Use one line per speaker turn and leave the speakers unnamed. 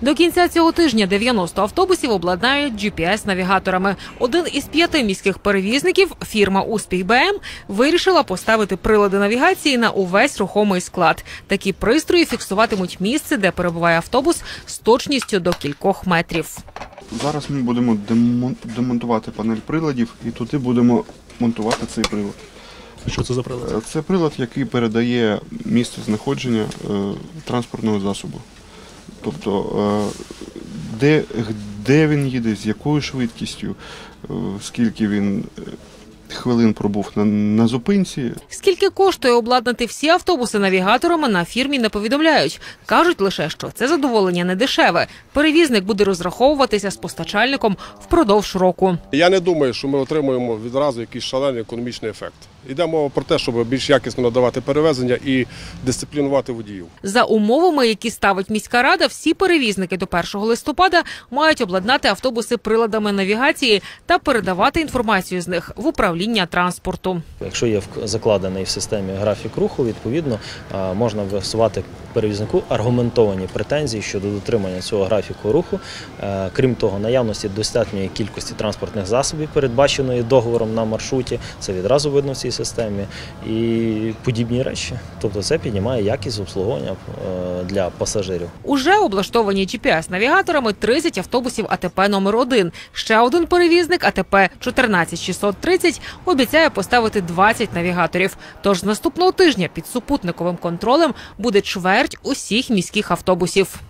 До кінця цього тижня 90 автобусів обладнають GPS-навігаторами. Один із п'яти міських перевізників, фірма Успіх БМ, вирішила поставити прилади навігації на увесь рухомий склад. Такі пристрої фіксуватимуть місце, де перебуває автобус з точністю до кількох метрів.
Зараз ми будемо демон- демонтувати панель приладів і туди будемо монтувати цей прилад.
Що це за прилад?
Е, Це прилад, який передає місце знаходження е, транспортного засобу. Тобто, е, де, де він їде, з якою швидкістю, е, скільки він е, хвилин пробув на, на зупинці,
Скільки коштує обладнати всі автобуси навігаторами на фірмі не повідомляють. Кажуть лише, що це задоволення не дешеве. Перевізник буде розраховуватися з постачальником впродовж року.
Я не думаю, що ми отримуємо відразу якийсь шалений економічний ефект. Йде мова про те, щоб більш якісно надавати перевезення і дисциплінувати водіїв.
За умовами, які ставить міська рада, всі перевізники до 1 листопада мають обладнати автобуси приладами навігації та передавати інформацію з них в управління транспорту.
Якщо є закладений в системі графік руху, відповідно можна висувати перевізнику аргументовані претензії щодо дотримання цього графіку руху. Е, Крім того, наявності достатньої кількості транспортних засобів, передбаченої договором на маршруті, це відразу видно в цій системі, і подібні речі. Тобто це піднімає якість обслуговування е, для пасажирів.
Уже облаштовані GPS-навігаторами 30 автобусів АТП номер 1 Ще один перевізник АТП 14630 обіцяє поставити 20 навігаторів. Тож з наступного тижня під супутниковим контролем буде чверть усіх міських автобусів.